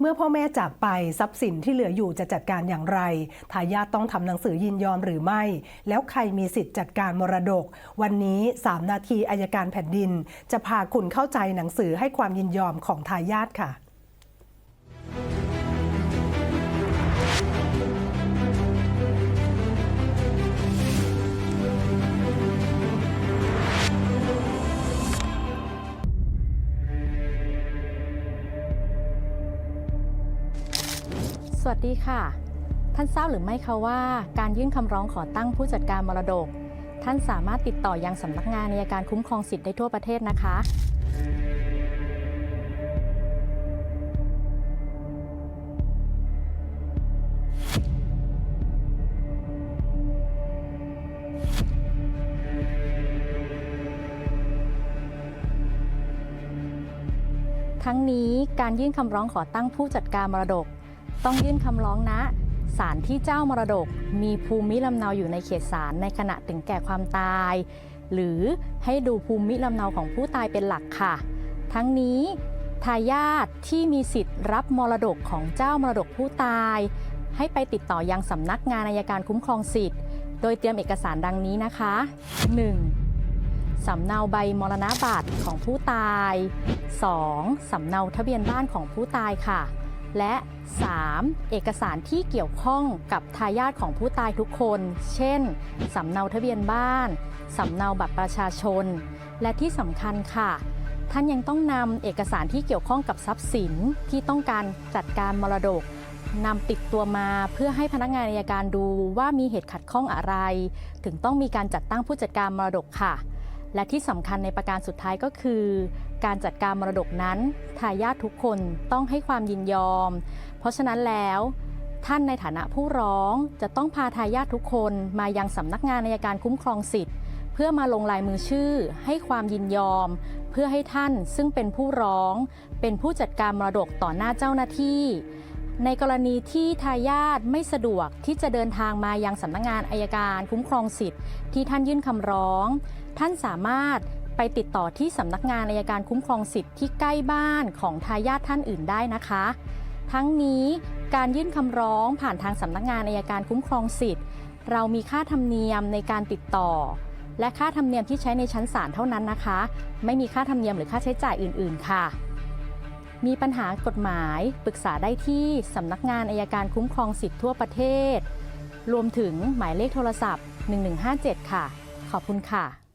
เมื่อพ่อแม่จากไปทรัพย์สินที่เหลืออยู่จะจัดการอย่างไรทายาทต้องทำหนังสือยินยอมหรือไม่ แล้วใครมีสิทธิ์จัดการมรดก วันนี้ 3 นาทีอายการแผ่นดิน จะพาคุณเข้าใจหนังสือให้ความยินยอมของทายาทค่ะ วัสดีค่ะ ท่านทราบหรือไม่คะว่า การยื่นคำร้องขอตั้งผู้จัดการมรดก ท่านสามารถติดต่อยังสำนักงานในการคุ้มครองสิทธิ์ได้ทั่วประเทศนะคะ ทั้งนี้การยื่นคำร้องขอตั้งผู้จัดการมรดก ต้องยื่นคำร้องณศาลที่เจ้ามรดก มีภูมิลำเนาอยู่ในเขตศาลในขณะถึงแก่ความตาย หรือให้ดูภูมิลำเนาของผู้ตายเป็นหลักค่ะ ทั้งนี้ทายาทที่มีสิทธิ์รับมรดกของเจ้ามรดกผู้ตาย ให้ไปติดต่อยังสำนักงานอัยการคุ้มครองสิทธิ์ โดยเตรียมเอกสารดังนี้นะคะ 1. สำเนาใบมรณบัตรของผู้ตาย 2. สำเนาทะเบียนบ้านของผู้ตายค่ะ และ 3. เอกสารที่เกี่ยวข้องกับทายาทของผู้ตายทุกคน เช่น สำเนาทะเบียนบ้าน สำเนาบัตรประชาชน และที่สำคัญค่ะ ท่านยังต้องนำเอกสารที่เกี่ยวข้องกับทรัพย์สินที่ต้องการจัดการมรดกนำติดตัวมาเพื่อให้พนักงานอัยการดูว่ามีเหตุขัดข้องอะไร ถึงต้องมีการจัดตั้งผู้จัดการมรดกค่ะ และที่สำคัญในประการสุดท้ายก็คือ การจัดการมรดกนั้นทายาททุกคนต้องให้ความยินยอม เพราะฉะนั้นแล้ว ท่านในฐานะผู้ร้องจะต้องพาทายาททุกคนมายังสำนักงานอัยการคุ้มครองสิทธิ์ เพื่อมาลงลายมือชื่อ ให้ความยินยอม เพื่อให้ท่านซึ่งเป็นผู้ร้อง เป็นผู้จัดการมรดกต่อหน้าเจ้าหน้าที่ ในกรณีที่ทายาทไม่สะดวกที่จะเดินทางมายังสำนักงานอายการคุ้มครองสิทธิ์ที่ท่านยื่นคำร้อง ท่านสามารถไปติดต่อที่สำนักงานอายการคุ้มครองสิทธิ์ที่ใกล้บ้านของทายาทท่านอื่นได้นะคะ ทั้งนี้การยื่นคำร้องผ่านทางสำนักงานอายการคุ้มครองสิทธิ์ เรามีค่าธรรมเนียมในการติดต่อ และค่าธรรมเนียมที่ใช้ในชั้นศาลเท่านั้นนะคะ ไม่มีค่าธรรมเนียมหรือค่าใช้จ่ายอื่น ๆ ค่ะ มีปัญหากฎหมายปรึกษาได้ที่สำนักงานอายการคุ้มครองสิทธิ์ทั่วประเทศ รวมถึงหมายเลขโทรศัพท์ 1157 ค่ะ ขอบคุณค่ะ